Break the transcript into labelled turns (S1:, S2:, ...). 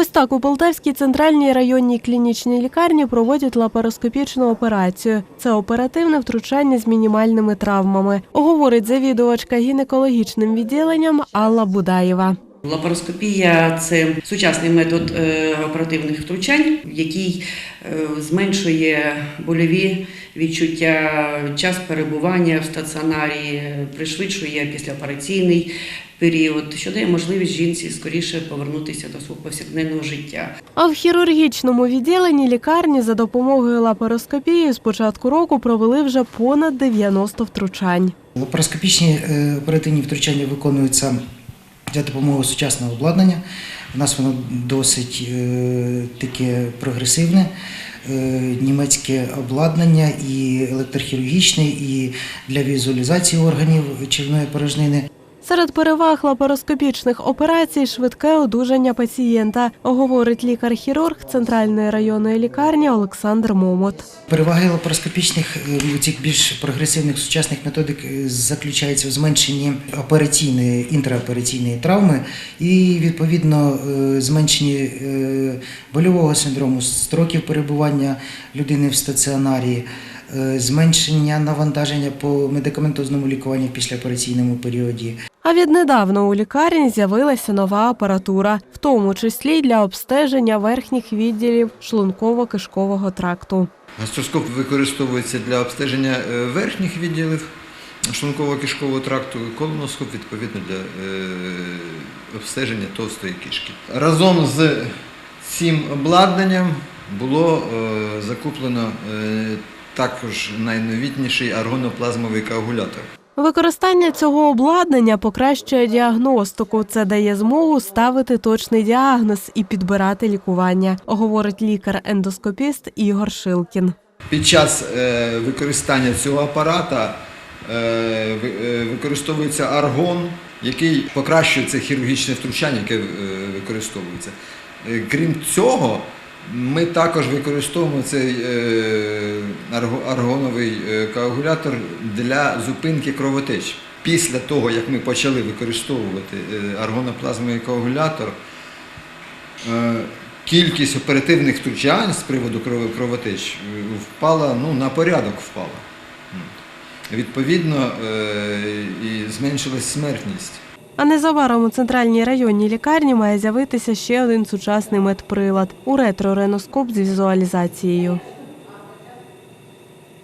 S1: Ось так у Полтавській центральній районній клінічній лікарні проводять лапароскопічну операцію. Це оперативне втручання з мінімальними травмами, говорить завідувачка гінекологічним відділенням Алла Будаєва.
S2: Лапароскопія це сучасний метод е, оперативних втручань, який е, зменшує больові відчуття, час перебування в стаціонарі, пришвидшує післяопераційний період, що дає можливість жінці скоріше повернутися до свого повсякденного життя.
S1: А в хірургічному відділенні лікарні за допомогою лапароскопії з початку року провели вже понад 90 втручань.
S3: Лапароскопічні е, оперативні втручання виконуються за допомогою сучасного обладнання. У нас воно досить е, таке прогресивне. Е, Німецьке обладнання і електрохірургічне, і для візуалізації органів червної порожнини.
S1: Серед переваг лапароскопічних операцій швидке одужання пацієнта, говорить лікар-хірург Центральної районної лікарні Олександр Момот.
S3: Переваги лапароскопічних е, цих більш прогресивних сучасних методик е, заключаються в зменшенні операційної інтраопераційної травми і відповідно е, зменшенні е, больового синдрому, строків перебування людини в стаціонарі, е, зменшення навантаження по медикаментозному лікуванню в післяопераційному періоді.
S1: А віднедавна у лікарні з'явилася нова апаратура, в тому числі для обстеження верхніх відділів шлунково-кишкового тракту.
S4: Гастроскоп використовується для обстеження е, верхніх відділів шлунково-кишкового тракту, колоноскоп відповідно для е, обстеження товстої кишки. Разом з цим обладнанням було е, закуплено також найновітніший аргоноплазмовий коагулятор.
S1: Використання цього обладнання покращує діагностику. Це дає змогу ставити точний діагноз і підбирати лікування, говорить лікар-ендоскопіст Ігор Шилкін.
S4: Під час е, використання цього апарата е, е, використовується аргон, який покращує це хірургічне втручання, яке використовується. Крім цього, ми також використовуємо цей е, аргоновий е, коагулятор для зупинки кровотеч. Після того, як ми почали використовувати е, аргоноплазмовий коагулятор, кількість оперативних втручань з приводу кровотеч впала ну, на порядок впала. Відповідно, і зменшилась смертність.
S1: А незабаром у центральній районній лікарні має з'явитися ще один сучасний медприлад – уретрореноскоп з візуалізацією.